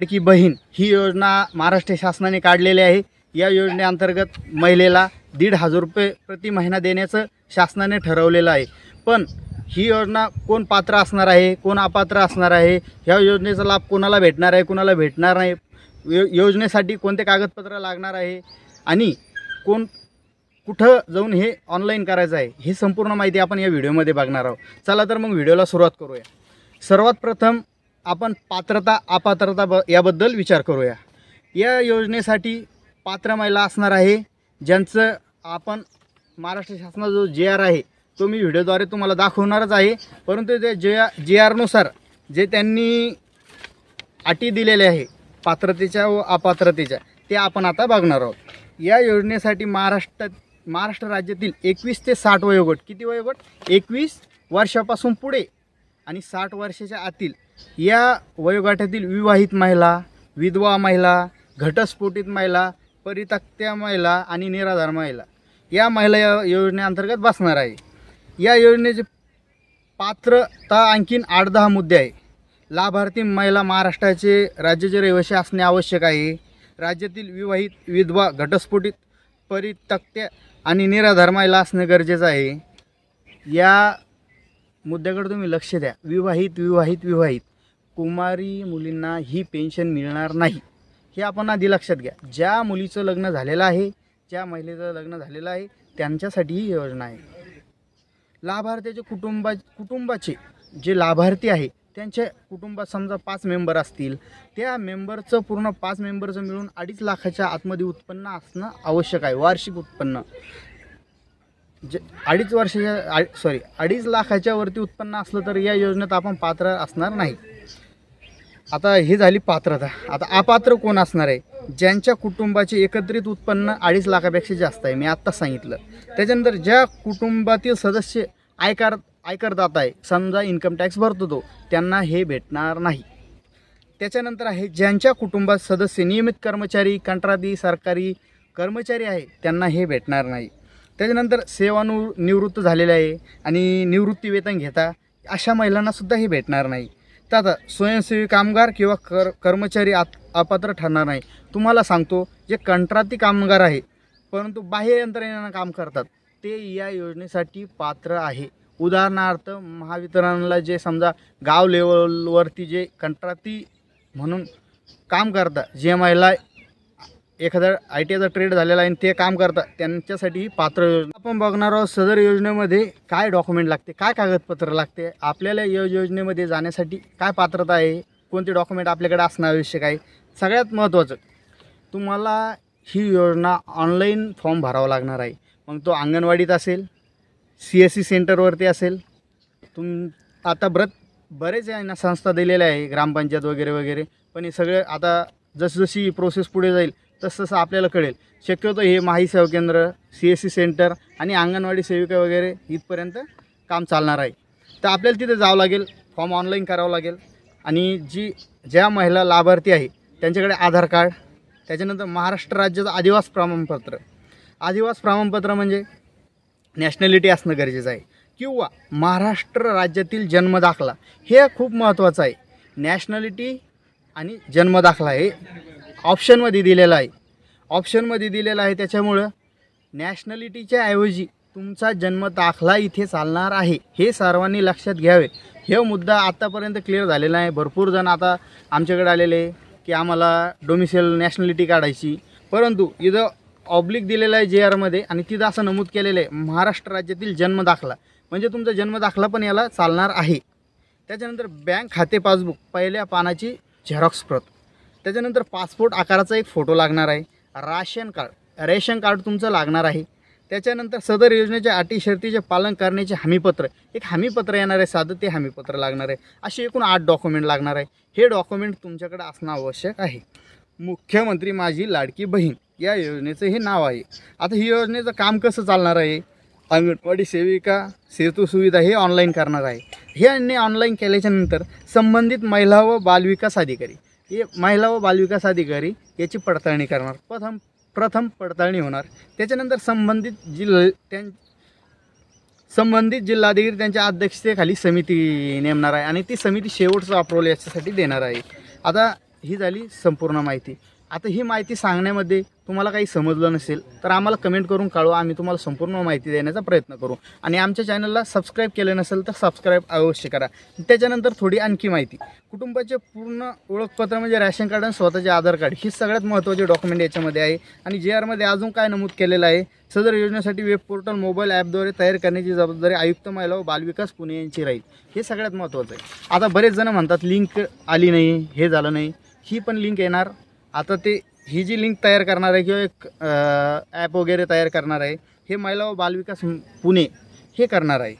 लाडकी बहीण ही योजना महाराष्ट्र शासनाने काढलेली आहे. या योजनेअंतर्गत महिलेला दीड हजार रुपये प्रति महिना देण्याचं शासनाने ठरवलेलं आहे. पण ही योजना कोण पात्र असणार आहे कोण अपात्र असणार आहे? ह्या योजनेचा लाभ कोणाला भेटणार आहे कोणाला भेटणार नाही? यो योजनेसाठी कोणते कागदपत्र लागणार आहे? आणि कोण कुठं जाऊन हे ऑनलाईन करायचं आहे ही संपूर्ण माहिती आपण या व्हिडिओमध्ये बघणार आहोत. चला तर मग व्हिडिओला सुरुवात करूया. सर्वात प्रथम आपण पात्रता अपात्रता ब याबद्दल विचार करूया. या योजनेसाठी पात्र महिला असणार आहे ज्यांचं आपण महाराष्ट्र शासनाचा जो जे आर आहे तो मी व्हिडिओद्वारे तुम्हाला दाखवणारच आहे. परंतु ते जे जे आरनुसार जे त्यांनी अटी दिलेल्या आहे पात्रतेच्या व अपात्रतेच्या ते आपण आता बघणार आहोत. या योजनेसाठी महाराष्ट्रात महाराष्ट्र राज्यातील एकवीस ते साठ वयोगट किती वयोगट? एकवीस वर्षापासून पुढे आणि साठ वर्षाच्या आतील या वयोगटातील विवाहित महिला विधवा महिला घटस्फोटित महिला परित्यक्त्या महिला आणि निराधार महिला या महिला या योजनेअंतर्गत बसणार आहे. या योजनेचे पात्रता आणखीन आठ दहा मुद्दे आहे. लाभार्थी महिला महाराष्ट्राचे राज्याचे रहिवासी असणे आवश्यक आहे. राज्यातील विवाहित विधवा घटस्फोटित परित्यक्त्या आणि निराधार महिला असणे गरजेचं आहे. या मुद्द्याकडे तुम्ही लक्ष द्या. विवाहित विवाहित विवाहित. कुमारी मुलींना ही पेन्शन मिळणार नाही. हे आपण आधी लक्षात घ्या. ज्या मुलीचं लग्न झालेलं आहे ज्या महिलेचं लग्न झालेलं आहे त्यांच्यासाठी ही योजना आहे. लाभार्थ्याचे कुटुंबा कुटुंबाचे जे लाभार्थी आहे त्यांच्या कुटुंबात समजा पाच मेंबर असतील त्या मेंबरचं पूर्ण पाच मेंबरचं मिळून अडीच लाखाच्या आतमध्ये उत्पन्न असणं आवश्यक आहे वार्षिक उत्पन्न. जे अडीच वर्षाच्या सॉरी अडीच लाखाच्या वरती उत्पन्न असलं तर या योजनेत आपण पात्र असणार नाही. आता ही झाली पात्रता. आता अपात्र कोण असणार आहे? ज्यांच्या कुटुंबाचे एकत्रित उत्पन्न अडीच लाखापेक्षा जास्त आहे मी आत्ता सांगितलं. त्याच्यानंतर ज्या कुटुंबातील सदस्य आयकार आयकरदाता आहे समजा इन्कम टॅक्स भरतो तो त्यांना हे भेटणार नाही. त्याच्यानंतर आहे ज्यांच्या कुटुंबात सदस्य नियमित कर्मचारी कंत्राटी सरकारी कर्मचारी आहे त्यांना हे भेटणार नाही. त्याच्यानंतर सेवानु निवृत्त झालेले आहे आणि निवृत्ती वेतन घेता अशा महिलांनासुद्धा हे भेटणार नाही. तर आता स्वयंसेवी कामगार किंवा कर कर्मचारी आत अपात्र ठरणार नाही. तुम्हाला सांगतो जे कंत्राटी कामगार आहे परंतु बाह्य यंत्रणेनं काम करतात ते या योजनेसाठी पात्र आहे. उदाहरणार्थ महावितरणला जे समजा गाव लेवलवरती जे कंत्राटी म्हणून काम करतात जे महिला एखादा आय टी आयचा ट्रेड झालेला आहे आणि ते काम करतात त्यांच्यासाठी पात्र योजना. आपण बघणार आहोत सदर योजनेमध्ये काय डॉक्युमेंट लागते काय कागदपत्र लागते आपल्याला या योजनेमध्ये जाण्यासाठी काय पात्रता आहे कोणते डॉक्युमेंट आपल्याकडे असणं आवश्यक आहे सगळ्यात महत्त्वाचं तुम्हाला ही योजना ऑनलाईन फॉर्म भरावा लागणार आहे. मग तो अंगणवाडीत असेल सी एस सी सेंटरवरती असेल तुम आता ब्रत बरेच आहे ना संस्था दिलेल्या आहे ग्रामपंचायत वगैरे वगैरे पण हे सगळे आता जसजशी प्रोसेस पुढे जाईल तसं तसं आपल्याला कळेल. शक्यतो हे माही सेवा केंद्र सी एस सी सेंटर आणि अंगणवाडी सेविका वगैरे इथपर्यंत काम चालणार आहे. तर आपल्याला तिथे जावं लागेल फॉर्म ऑनलाईन करावं लागेल. आणि जी ज्या महिला लाभार्थी आहे त्यांच्याकडे आधार कार्ड त्याच्यानंतर महाराष्ट्र राज्याचं आदिवास प्रमाणपत्र. आदिवास प्रमाणपत्र म्हणजे नॅशनॅलिटी असणं गरजेचं आहे. किंवा महाराष्ट्र राज्यातील जन्मदाखला हे खूप महत्त्वाचं आहे. नॅशनॅलिटी आणि जन्मदाखला हे ऑप्शनमध्ये दिलेलं आहे. ऑप्शनमध्ये दिलेलं आहे त्याच्यामुळं नॅशनॅलिटीच्या ऐवजी तुमचा जन्मदाखला इथे चालणार आहे हे सर्वांनी लक्षात घ्यावे. हे मुद्दा आत्तापर्यंत क्लिअर झालेला आहे. भरपूर जण आता आमच्याकडे आलेले की आम्हाला डोमिसेल नॅशनॅलिटी काढायची. परंतु इथं ऑब्लिक दिलेलं आहे जे आरमध्ये आणि तिथं असं नमूद केलेलं आहे महाराष्ट्र राज्यातील जन्मदाखला म्हणजे तुमचा जन्मदाखला पण याला चालणार आहे. त्याच्यानंतर बँक खाते पासबुक पहिल्या पानाची झेरॉक्स प्रत. त्याच्यानंतर पासपोर्ट आकाराचा एक फोटो लागणार आहे. राशन कार्ड रेशन कार्ड तुमचं लागणार आहे. त्याच्यानंतर सदर योजनेच्या अटी शर्तीचे पालन करण्याचे हमीपत्र एक हमीपत्र येणार आहे साधं ते हमीपत्र लागणार आहे. असे एकूण आठ डॉक्युमेंट लागणार आहे. हे डॉक्युमेंट तुमच्याकडे असणं आवश्यक आहे. मुख्यमंत्री माझी लाडकी बहीण या योजनेचं हे नाव आहे. आता ही योजनेचं काम कसं चालणार आहे? अंगणवाडी सेविका सेतू सुविधा हे ऑनलाईन करणार आहे. हे यांनी ऑनलाईन केल्याच्यानंतर संबंधित महिला व बालविकास अधिकारी हे महिला व बालविकास अधिकारी याची पडताळणी करणार. प्रथम प्रथम पडताळणी होणार. त्याच्यानंतर संबंधित जिल्ह त्यां संबंधित जिल्हाधिकारी त्यांच्या अध्यक्षतेखाली समिती नेमणार आहे आणि ती समिती शेवटचं अप्रोल याच्यासाठी देणार आहे. आता ही झाली संपूर्ण माहिती. आता ही माहिती सांगण्यामध्ये तुम्हाला काही समजलं नसेल तर आम्हाला कमेंट करून कळवा आम्ही तुम्हाला संपूर्ण माहिती देण्याचा प्रयत्न करू. आणि आमच्या चॅनलला सबस्क्राईब केलं नसेल तर सबस्क्राईब अवश्य करा. त्याच्यानंतर थोडी आणखी माहिती. कुटुंबाचे पूर्ण ओळखपत्र म्हणजे रॅशन कार्ड आणि स्वतःचे आधार कार्ड ही सगळ्यात महत्त्वाचे डॉक्युमेंट याच्यामध्ये आहे. आणि जे आरमध्ये अजून काय नमूद केलेलं आहे? सदर योजनेसाठी वेब पोर्टल मोबाईल ॲपद्वारे तयार करण्याची जबाबदारी आयुक्त महिला व बालविकास पुणे यांची राहील. हे सगळ्यात महत्त्वाचं आहे. आता बरेच जण म्हणतात लिंक आली नाही हे झालं नाही. ही पण लिंक येणार. आता ते ही जी लिंक तयार करणार आहे किंवा एक ॲप वगैरे तयार करणार आहे हे महिला व बालविकास पुणे हे करणार आहे.